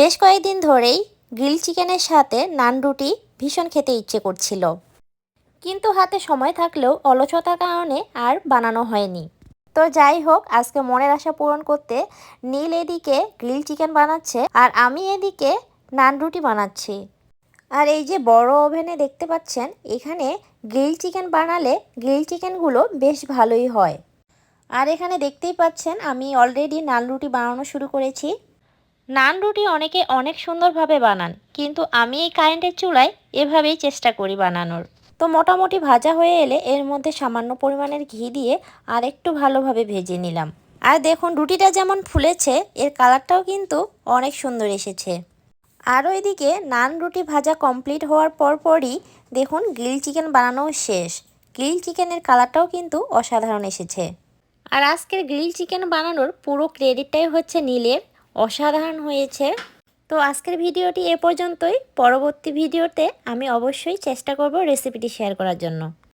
বেশ কয়েকদিন ধরেই গ্রিল চিকেনের সাথে নান রুটি ভীষণ খেতে ইচ্ছে করছিল। কিন্তু হাতে সময় থাকলেও অলসতার কারণে আর বানানো হয়নি। তো যাই হোক, আজকে মনের আশা পূরণ করতে নীল এদিকে গ্রিল চিকেন বানাচ্ছে আর আমি এদিকে নান রুটি বানাচ্ছি। আর এই যে বড় ওভেনে দেখতে পাচ্ছেন, এখানে গ্রিল চিকেন বানালে গ্রিল চিকেনগুলো বেশ ভালোই হয়। আর এখানে দেখতেই পাচ্ছেন, আমি অলরেডি নান রুটি বানানো শুরু করেছি। নান রুটি অনেকে অনেক সুন্দরভাবে বানান, কিন্তু আমি এই কারেন্টের চুলায় এভাবেই চেষ্টা করি বানানোর। তো মোটামুটি ভাজা হয়ে এলে এর মধ্যে সামান্য পরিমাণের ঘি দিয়ে আর একটু ভালোভাবে ভেজে নিলাম। আর দেখুন, রুটিটা যেমন ফুলেছে, এর কালারটাও কিন্তু অনেক সুন্দর এসেছে। আরও এদিকে নান রুটি ভাজা কমপ্লিট হওয়ার পরপরই দেখুন, গ্রিল চিকেন বানানোও শেষ। গ্রিল চিকেনের কালারটাও কিন্তু অসাধারণ এসেছে। আর আজকের গ্রিল চিকেন বানানোর পুরো ক্রেডিটটাই হচ্ছে নীলের। অসাধারণ হয়েছে। তো আজকের ভিডিওটি এ পর্যন্তই। পরবর্তী ভিডিওতে আমি অবশ্যই চেষ্টা করব রেসিপিটি শেয়ার করার জন্য।